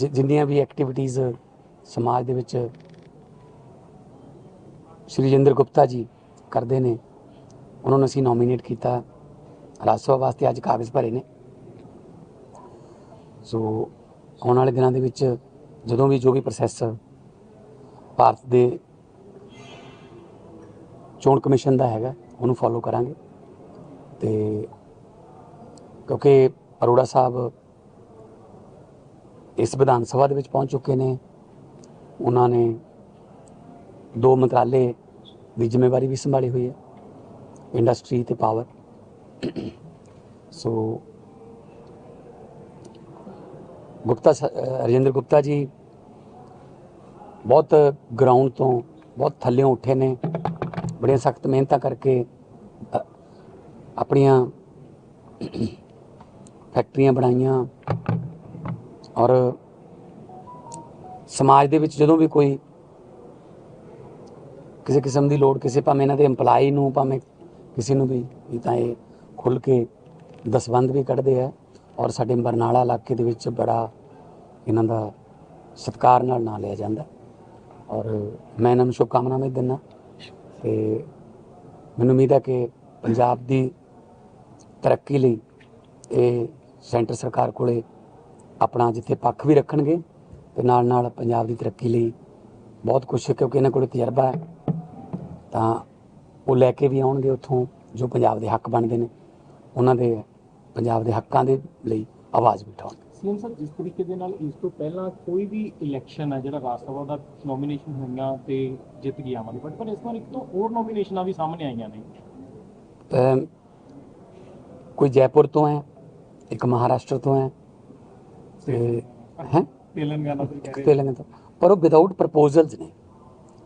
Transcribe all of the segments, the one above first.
ਜਿ- ਜਿੰਨੀਆਂ ਵੀ ਐਕਟੀਵਿਟੀਜ਼ ਸਮਾਜ ਦੇ ਵਿੱਚ ਸ਼੍ਰੀ ਰਜਿੰਦਰ ਗੁਪਤਾ ਜੀ ਕਰਦੇ ਨੇ, ਉਹਨਾਂ ਨੂੰ ਅਸੀਂ ਨੋਮੀਨੇਟ ਕੀਤਾ। ਰਾਜ ਸਭਾ ਵਾਸਤੇ ਅੱਜ ਕਾਗਜ਼ ਭਰੇ ਨੇ। ਸੋ ਆਉਣ ਵਾਲੇ ਦਿਨਾਂ ਦੇ ਵਿੱਚ ਜਦੋਂ ਵੀ ਜੋ ਵੀ ਪ੍ਰੋਸੈਸ ਭਾਰਤ ਦੇ ਚੋਣ ਕਮਿਸ਼ਨ ਦਾ ਹੈਗਾ, ਉਹਨੂੰ ਫੋਲੋ ਕਰਾਂਗੇ। ਤੇ ਕਿਉਂਕਿ ਅਰੋੜਾ ਸਾਹਿਬ ਇਸ ਵਿਧਾਨ ਸਭਾ ਦੇ ਵਿੱਚ ਪਹੁੰਚ ਚੁੱਕੇ ਨੇ। ਉਹਨਾਂ ਨੇ ਦੋ ਮੰਤਰਾਲੇ ਦੀ ਜ਼ਿੰਮੇਵਾਰੀ ਵੀ ਸੰਭਾਲੀ ਹੋਈ ਹੈ, ਇੰਡਸਟਰੀ ਤੇ ਪਾਵਰ। ਸੋ ਗੁਪਤਾ ਰਜਿੰਦਰ ਗੁਪਤਾ ਜੀ ਬਹੁਤ ਗਰਾਊਂਡ ਤੋਂ ਬਹੁਤ ਥੱਲਿਓਂ ਉੱਠੇ ਨੇ। ਬੜੀਆਂ ਸਖਤ ਮਿਹਨਤਾਂ ਕਰਕੇ ਆਪਣੀਆਂ ਫੈਕਟਰੀਆਂ ਬਣਾਈਆਂ। ਔਰ ਸਮਾਜ ਦੇ ਵਿੱਚ ਜਦੋਂ ਵੀ ਕੋਈ ਕਿਸੇ ਕਿਸਮ ਦੀ ਲੋੜ, ਕਿਸੇ ਭਾਵੇਂ ਇਹਨਾਂ ਦੇ EMPLOYE ਨੂੰ, ਭਾਵੇਂ ਕਿਸੇ ਨੂੰ ਵੀ ਵੀ ਤਾਂ ਇਹ ਖੁੱਲ ਕੇ ਦਸਵੰਦ ਵੀ ਕੱਢਦੇ ਆ ਔਰ ਸਾਡੇ ਬਰਨਾਲਾ ਇਲਾਕੇ ਦੇ ਵਿੱਚ ਬੜਾ ਇਹਨਾਂ ਦਾ ਸਤਿਕਾਰ ਨਾਲ ਨਾਂ ਲਿਆ ਜਾਂਦਾ। ਔਰ ਮੈਂ ਇਹਨਾਂ ਨੂੰ ਸ਼ੁਭਕਾਮਨਾਵਾਂ ਵੀ ਦਿੰਦਾ। ਤੇ ਮੈਨੂੰ ਉਮੀਦ ਹੈ ਕਿ ਪੰਜਾਬ ਦੀ ਤਰੱਕੀ ਲਈ ਇਹ ਸੈਂਟਰ ਸਰਕਾਰ ਕੋਲੇ ਆਪਣਾ ਜਿੱਥੇ ਪੱਖ ਵੀ ਰੱਖਣਗੇ ਤੇ ਨਾਲ ਨਾਲ ਪੰਜਾਬ ਦੀ ਤਰੱਕੀ ਲਈ ਬਹੁਤ ਕੁਝ ਕਿਉਂਕਿ ਇਹਨਾਂ ਕੋਲ ਤਜਰਬਾ ਹੈ। ਤਾਂ ਉਹ ਲੈ ਕੇ ਵੀ ਆਉਣਗੇ ਉੱਥੋਂ ਜੋ ਪੰਜਾਬ ਦੇ ਹੱਕ ਬਣਦੇ ਨੇ। ਉਹਨਾਂ ਦੇ ਪੰਜਾਬ ਦੇ ਹੱਕਾਂ ਦੇ ਲਈ ਆਵਾਜ਼ ਉਠਾਉਣਗੇ ਸੀਐਮ ਸਾਹਿਬ ਜਿਸ ਤਰੀਕੇ ਦੇ ਨਾਲ ਇਸ ਤੋਂ ਪਹਿਲਾਂ ਕੋਈ ਵੀ ਇਲੈਕਸ਼ਨ ਹੈ ਜਿਹੜਾ ਰਾਜ ਸਭਾ ਦਾ ਨੋਮੀਨੇਸ਼ਨ ਹੋਈਆਂ ਤੇ ਜਿੱਤ ਗਈ ਆਮ ਪਾਰਟੀ ਪਰ ਇਸ ਵਾਰ ਇੱਕ ਤੋਂ ਹੋਰ ਨੋਮੀਨੇਸ਼ਨਾਂ ਵੀ ਸਾਹਮਣੇ ਆਈਆਂ ਨੇ। ਕੋਈ ਜੈਪੁਰ ਤੋਂ ਹੈ ਇੱਕ ਮਹਾਰਾਸ਼ਟਰ ਤੋਂ ਹੈ ਤੇ ਹੈ? ਤੇਲੰਗਾਨਾ ਤੋਂ ਕਹਿ ਰਹੇ ਤੇਲੰਗਾਨਾ ਤੋਂ। ਪਰ ਉਹ ਵਿਦਆਊਟ ਪ੍ਰਪੋਜ਼ਲਸ ਨੇ।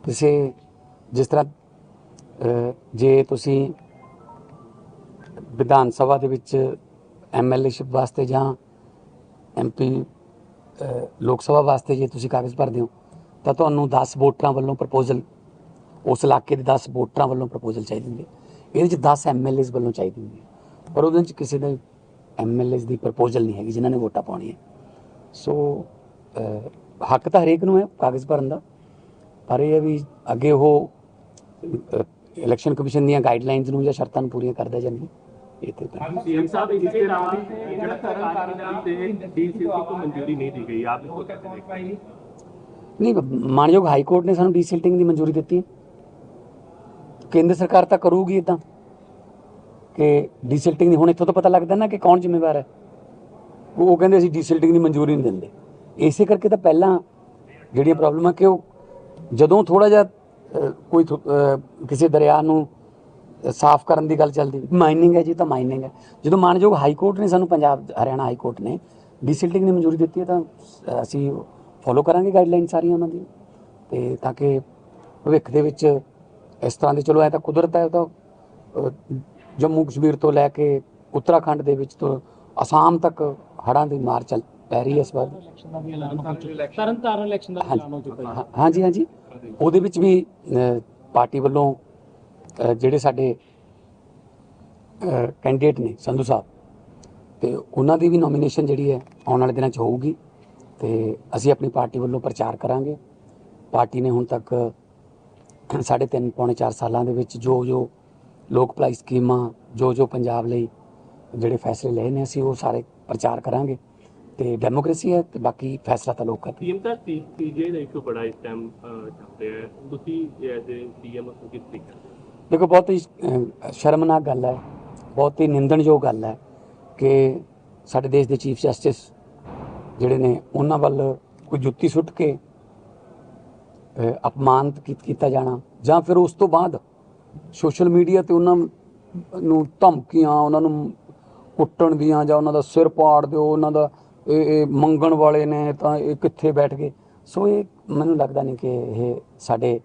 ਕਿਸੇ ਜਿਸ ਤਰ੍ਹਾਂ ਜੇ ਤੁਸੀਂ ਵਿਧਾਨ ਸਭਾ ਦੇ ਵਿੱਚ ਐਮਐਲਏਸ਼ਿਪ ਵਾਸਤੇ ਜਾਂ ਐਮਪੀ ਲੋਕ ਸਭਾ ਵਾਸਤੇ ਜੇ ਤੁਸੀਂ ਕਾਗਜ਼ ਭਰਦੇ ਹੋ ਤਾਂ ਤੁਹਾਨੂੰ 10 ਵੋਟਰਾਂ ਵੱਲੋਂ ਪ੍ਰਪੋਜ਼ਲ ਉਸ ਇਲਾਕੇ ਦੇ 10 ਵੋਟਰਾਂ ਵੱਲੋਂ ਪ੍ਰਪੋਜ਼ਲ ਚਾਹੀਦੀ ਹੁੰਦੀ। ਹੈ ਇਹਦੇ ਵਿੱਚ 10 ਐਮਐਲਏਸ ਵੱਲੋਂ ਚਾਹੀਦੀ ਹੁੰਦੀ ਹੈ ਪਰ ਉਹਦੇ ਵਿੱਚ ਕਿਸੇ ਦੇ ਐਮਐਲਏਸ ਦੀ ਪ੍ਰਪੋਜ਼ਲ ਨਹੀਂ ਹੈਗੀ ਜਿਨ੍ਹਾਂ ਨੇ ਵੋਟਾਂ ਪਾਉਣੀਆਂ। ਸੋ ਹੱਕ ਤਾਂ ਹਰੇਕ ਨੂੰ ਹੈ ਕਾਗਜ਼ ਭਰਨ ਦਾ। ਪਰ ਇਹ ਵੀ ਅੱਗੇ ਉਹ ਇਲੈਕਸ਼ਨ ਕਮਿਸ਼ਨ ਦੀਆਂ ਗਾਈਡਲਾਈਨਸ ਨੂੰ ਜਾਂ ਸ਼ਰਤਾਂ ਪੂਰੀਆਂ ਕਰਦਾ ਜਾਂ ਨਹੀਂ ਇਹ ਤੇ ਸੀਐਮ ਸਾਹਿਬ ਇਸ ਦੇ ਨਾਲ ਜਿਹੜਾ ਤਰਨ ਕਾਰਨ ਦੇ ਡੀਸੀਸੀ ਤੋਂ ਮਨਜ਼ੂਰੀ ਨਹੀਂ ਦੀ ਗਈ ਆਪ ਇਸ ਤੋਂ ਨਹੀਂ ਮਾਨਯੋਗ ਹਾਈ ਕੋਰਟ ਨੇ ਸਾਨੂੰ ਡੀਸਿਲਟਿੰਗ ਦੀ ਮਨਜ਼ੂਰੀ ਦਿੱਤੀ ਹੈ। ਕੇਂਦਰ ਸਰਕਾਰ ਤਾਂ ਕਰੂਗੀ ਇਦਾਂ ਕਿ ਡੀਸਿਲਟਿੰਗ ਦੀ ਹੁਣ ਇੱਥੋਂ ਤਾਂ ਪਤਾ ਲੱਗਦਾ ਨਾ ਕਿ ਕੌਣ ਜ਼ਿੰਮੇਵਾਰ ਹੈ। ਉਹ ਕਹਿੰਦੇ ਅਸੀਂ ਡੀਸਿਲਟਿੰਗ ਦੀ ਮਨਜ਼ੂਰੀ ਨਹੀਂ ਦਿੰਦੇ। ਇਸੇ ਕਰਕੇ ਤਾਂ ਪਹਿਲਾਂ ਜਿਹੜੀਆਂ ਪ੍ਰੋਬਲਮ ਆ ਕਿ ਉਹ ਜਦੋਂ ਥੋੜਾ ਜਿਹਾ ਕੋਈ ਕਿਸੇ ਦਰਿਆ ਨੂੰ ਸਾਫ਼ ਕਰਨ ਦੀ ਗੱਲ ਚੱਲਦੀ। ਮਾਈਨਿੰਗ ਹੈ ਜੀ ਤਾਂ ਮਾਈਨਿੰਗ ਹੈ। ਜਦੋਂ ਮਾਨਯੋਗ ਹਾਈ ਕੋਰਟ ਨੇ ਸਾਨੂੰ ਪੰਜਾਬ, ਹਰਿਆਣਾ ਹਾਈ ਕੋਰਟ ਨੇ ਡੀਸਿਲਟਿੰਗ ਦੀ ਮਨਜ਼ੂਰੀ ਦਿੱਤੀ ਹੈ ਤਾਂ ਅਸੀਂ ਫੋਲੋ ਕਰਾਂਗੇ ਗਾਈਡਲਾਈਨ ਸਾਰੀਆਂ ਉਹਨਾਂ ਦੀ। ਤੇ ਤਾਂ ਕਿ ਭਵਿੱਖ ਦੇ ਵਿੱਚ ਇਸ ਤਰ੍ਹਾਂ ਦੇ, ਚਲੋ ਐ ਤਾਂ ਕੁਦਰਤ ਹੈ ਉਹ ਤਾਂ ਜੰਮੂ ਕਸ਼ਮੀਰ ਤੋਂ ਲੈ ਕੇ ਉੱਤਰਾਖੰਡ ਦੇ ਵਿੱਚ ਤੋਂ ਅਸਾਮ ਤੱਕ ਹੜ੍ਹਾਂ ਦੀ ਮਾਰ ਚੱਲ ਪੈ ਰਹੀ ਹੈ ਇਸ ਵਾਰ। ਤਰਨ ਤਾਰਨ ਇਲੈਕਸ਼ਨ ਦਾ ਐਲਾਨ ਹੋ ਚੁੱਕਾ ਹੈ। ਹਾਂਜੀ ਹਾਂਜੀ। ਉਹਦੇ ਵਿੱਚ ਵੀ ਪਾਰਟੀ ਵੱਲੋਂ ਜਿਹੜੇ ਸਾਡੇ ਕੈਂਡੀਡੇਟ ਨੇ ਸੰਧੂ ਸਾਹਿਬ ਤੇ ਉਹਨਾਂ ਦੀ ਵੀ ਨੋਮੀਨੇਸ਼ਨ ਜਿਹੜੀ ਹੈ ਆਉਣ ਵਾਲੇ ਦਿਨਾਂ 'ਚ ਹੋਊਗੀ। ਤੇ ਅਸੀਂ ਆਪਣੀ ਪਾਰਟੀ ਵੱਲੋਂ ਪ੍ਰਚਾਰ ਕਰਾਂਗੇ। ਪਾਰਟੀ ਨੇ ਹੁਣ ਤੱਕ ਸਾਢੇ ਤਿੰਨ ਪੌਣੇ 4 ਸਾਲਾਂ ਦੇ ਵਿੱਚ ਜੋ ਜੋ ਲੋਕ ਭਲਾਈ ਸਕੀਮਾਂ ਜੋ ਜੋ ਪੰਜਾਬ ਲਈ ਜਿਹੜੇ ਫੈਸਲੇ ਲਏ ਨੇ ਅਸੀਂ ਉਹ ਸਾਰੇ ਪ੍ਰਚਾਰ ਕਰਾਂਗੇ ਤੇ ਡੈਮੋਕ੍ਰੇਸੀ ਹੈ ਤੇ ਬਾਕੀ ਫੈਸਲਾ ਤਾਂ ਲੋਕ ਕਰਦੇ ਪੀਐਮ ਦਾ ਪੀਜੇ ਦਾ ਇੱਕ ਬੜਾ ਇਸ ਟਾਈਮ ਚੱਲ ਰਿਹਾ ਤੁਸੀਂ ਐਜ਼ ਅ ਪੀਐਮ ਉਸ ਕਿਸ ਤਰੀਕੇ ਦੇਖੋ ਬਹੁਤ ਹੀ ਸ਼ਰਮਨਾਕ ਗੱਲ ਹੈ। ਬਹੁਤ ਹੀ ਨਿੰਦਣਯੋਗ ਗੱਲ ਹੈ ਕਿ ਸਾਡੇ ਦੇਸ਼ ਦੇ ਚੀਫ ਜਸਟਿਸ ਜਿਹੜੇ ਨੇ ਉਹਨਾਂ ਵੱਲ ਕੋਈ ਜੁੱਤੀ ਸੁੱਟ ਕੇ ਅਪਮਾਨ ਕੀਤਾ ਜਾਣਾ ਜਾਂ ਫਿਰ ਉਸ ਤੋਂ ਬਾਅਦ ਸੋਸ਼ਲ ਮੀਡੀਆ ਤੇ ਉਹਨਾਂ ਨੂੰ ਧਮਕੀਆਂ ਉਹਨਾਂ ਨੂੰ ਕੁੱਟਣ ਦੀਆਂ ਜਾਂ ਉਹਨਾਂ ਦਾ ਸਿਰ ਪਾੜ ਦਿਓ, ਉਹਨਾਂ ਦਾ ਇਹ ਇਹ ਮੰਗਣ ਵਾਲੇ ਨੇ ਤਾਂ ਇਹ ਕਿੱਥੇ ਬੈਠ ਗਏ। ਸੋ ਇਹ ਮੈਨੂੰ ਲੱਗਦਾ ਨਹੀਂ ਕਿ ਇਹ ਸਾਡੇ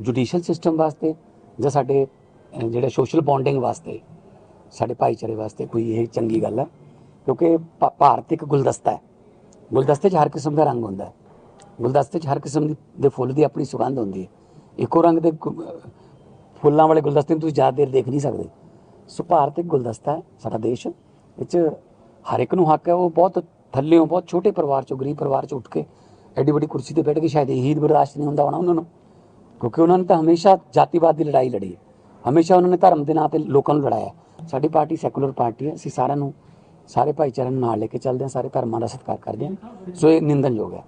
ਜੁਡੀਸ਼ੀਅਲ ਸਿਸਟਮ ਵਾਸਤੇ ਜਾਂ ਸਾਡੇ ਜਿਹੜੇ ਸੋਸ਼ਲ ਬੌਂਡਿੰਗ ਵਾਸਤੇ, ਸਾਡੇ ਭਾਈਚਾਰੇ ਵਾਸਤੇ ਕੋਈ ਇਹ ਚੰਗੀ ਗੱਲ ਹੈ। ਕਿਉਂਕਿ ਭਾ- ਭਾਰਤ ਇੱਕ ਗੁਲਦਸਤਾ ਹੈ। ਗੁਲਦਸਤੇ 'ਚ ਹਰ ਕਿਸਮ ਦਾ ਰੰਗ ਹੁੰਦਾ ਹੈ। ਗੁਲਦਸਤੇ 'ਚ ਹਰ ਕਿਸਮ ਦੀ, ਦੇ ਫੁੱਲ ਦੀ ਆਪਣੀ ਸੁਗੰਧ ਹੁੰਦੀ ਹੈ। ਇੱਕੋ ਰੰਗ ਦੇ ਗੁ- ਫੁੱਲਾਂ ਵਾਲੇ ਗੁਲਦਸਤੇ ਨੂੰ ਤੁਸੀਂ ਜ਼ਿਆਦਾ ਦੇਰ ਦੇਖ ਨਹੀਂ ਸਕਦੇ। ਸੋ ਭਾਰਤ ਇੱਕ ਗੁਲਦਸਤਾ ਹੈ, ਸਾਡਾ ਦੇਸ਼। ਵਿੱਚ ਹਰ ਇੱਕ ਨੂੰ ਹੱਕ ਹੈ, ਉਹ ਬਹੁਤ ਥੱਲਿਓਂ, ਬਹੁਤ ਛੋਟੇ ਪਰਿਵਾਰ ਚੋਂ, ਗਰੀਬ ਪਰਿਵਾਰ ਚੋਂ ਉੱਠ ਕੇ ਐਡੀ ਵੱਡੀ ਕੁਰਸੀ ਤੇ ਬੈਠ ਕੇ ਸ਼ਾਇਦ ਇਹੀ ਬਰਦਾਸ਼ਤ ਨਹੀਂ ਹੁੰਦਾ ਹੋਣਾ ਉਹਨਾਂ ਨੂੰ। ਕਿਉਂਕਿ ਉਹਨਾਂ ਨੇ ਤਾਂ ਹਮੇਸ਼ਾ ਜਾਤੀਵਾਦ ਦੀ ਲੜਾਈ ਲੜੀ ਹੈ। ਹਮੇਸ਼ਾ ਉਹਨਾਂ ਨੇ ਧਰਮ ਦੇ ਨਾਂ ਤੇ ਲੋਕਾਂ ਨੂੰ ਲੜਾਇਆ ਸਾਡੀ ਪਾਰਟੀ ਸੈਕੂਲਰ ਪਾਰਟੀ ਹੈ, ਅਸੀਂ ਸਾਰਿਆਂ ਨੂੰ, ਸਾਰੇ ਭਾਈਚਾਰੇ ਨੂੰ ਨਾਲ ਲੈ ਕੇ ਚੱਲਦੇ ਹਾਂ, ਸਾਰੇ ਧਰਮਾਂ ਦਾ ਸਤਿਕਾਰ ਕਰਦੇ ਹਾਂ। ਸੋ ਇਹ ਨਿੰਦਨਯੋਗ ਹੈ।